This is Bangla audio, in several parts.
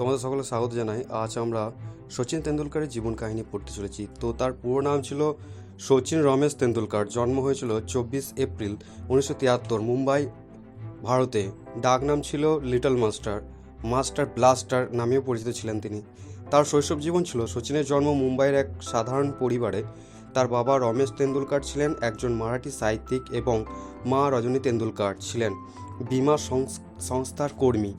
তোমাদের সকলে স্বাগত জানাই। আজ আমরা সচিন তেন্ডুলকারের জীবন কাহিনী পড়তে চলেছি। তো তার পুরো নাম ছিল সচিন রমেশ তেন্ডুলকার। জন্ম হয়েছিল চব্বিশ এপ্রিল উনিশশো তিয়াত্তর মুম্বাই, ভারতে। ডাক নাম ছিল লিটল মাস্টার। মাস্টার ব্লাস্টার নামেও পরিচিত ছিলেন তিনি। তার শৈশব জীবন ছিল সচিনের জন্ম মুম্বাইয়ের এক সাধারণ পরিবারে। তার বাবা রমেশ তেন্ডুলকার ছিলেন, একজন মারাঠি সাহিত্যিক এবং মা রজনী তেন্ডুলকার ছিলেন। বিমা সংস- সংস্থার কর্মী।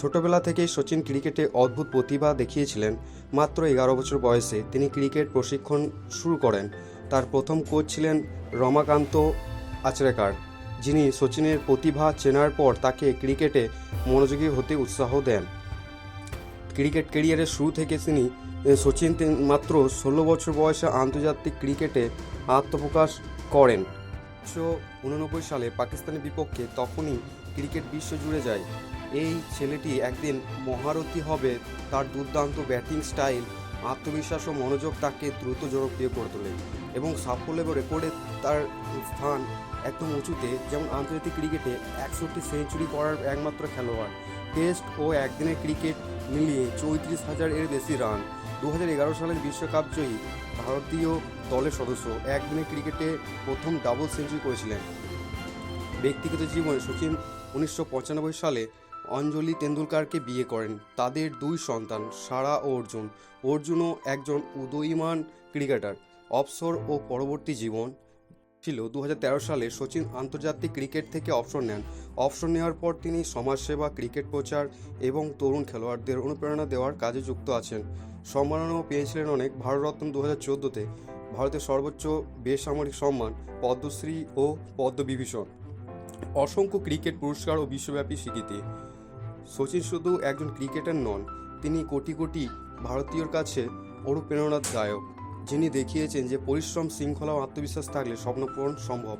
ছোটবেলা থেকেই সচিন ক্রিকেটে অদ্ভুত প্রতিভা দেখিয়েছিলেন। মাত্র এগারো বছর বয়সে তিনি ক্রিকেট প্রশিক্ষণ শুরু করেন। তার প্রথম কোচ ছিলেন রমাকান্ত আচরেকার, যিনি সচিনের প্রতিভা চেনার পর তাকে ক্রিকেটে মনোযোগী হতে উৎসাহ দেন। ক্রিকেট ক্যারিয়ারের শুরু থেকে তিনি সচিন মাত্র ষোলো বছর বয়সে আন্তর্জাতিক ক্রিকেটে আত্মপ্রকাশ করেন। উনিশশো উননব্বই সালে পাকিস্তানের বিপক্ষে তখনই ক্রিকেট বিশ্ব জুড়ে যায়। এই ছেলেটি একদিন মহারথী হবে, তার দুর্দান্ত ব্যাটিং স্টাইল, আত্মবিশ্বাস ও মনোযোগ তাকে দ্রুত জনপ্রিয় করে তোলে এবং সাফল্য রেকর্ডে তার স্থান একদম উঁচুতে, যেমন আন্তর্জাতিক ক্রিকেটে একষট্টি সেঞ্চুরি করার একমাত্র খেলোয়াড়। টেস্ট ও একদিনের ক্রিকেট মিলিয়ে চৌত্রিশ হাজার এর বেশি রান। দু এগারো সালের বিশ্বকাপ জয়ী ভারতীয় দলের সদস্য একদিনের ক্রিকেটে প্রথম ডাবল সেঞ্চুরি করেছিলেন। ব্যক্তিগত জীবনে সচিন উনিশশো পঁচানব্বই সালে অঞ্জলি তেন্ডুলকারকে বিয়ে করেন। তাদের দুই সন্তান, সারা ও অর্জুন। অর্জুনও একজন উদয়ীমান ক্রিকেটার। অবসর ও পরবর্তী জীবন ছিল দু হাজার তেরো সালে সচিন আন্তর্জাতিক ক্রিকেট থেকে অবসর নেন। অবসর নেওয়ার পর তিনি সমাজসেবা, ক্রিকেট প্রচার এবং তরুণ খেলোয়াড়দের অনুপ্রেরণা দেওয়ার কাজে যুক্ত আছেন। সম্মাননাও পেয়েছিলেন অনেক। ভারতরত্ন দু হাজার চোদ্দোতে ভারতের সর্বোচ্চ বেসামরিক সম্মান, পদ্মশ্রী ও পদ্মবিভূষণ। অসংখ্য ক্রিকেট পুরস্কার ও বিশ্বব্যাপী স্বীকৃতি। সচিন শুধু একজন ক্রিকেটার নন, তিনি কোটি কোটি ভারতীয়র কাছে অনুপ্রেরণার দায়ক যিনি দেখিয়েছেন যে পরিশ্রম, শৃঙ্খলা ও আত্মবিশ্বাস থাকলে স্বপ্নপূরণ সম্ভব।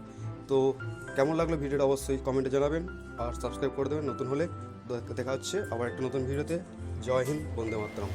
তো কেমন লাগল ভিডিওটা অবশ্যই কমেন্টে জানাবেন আর সাবস্ক্রাইব করে দেবেন নতুন হলে। দেখা হচ্ছে আবার একটা নতুন ভিডিওতে। জয় হিন্দ, বন্দে মাতরম।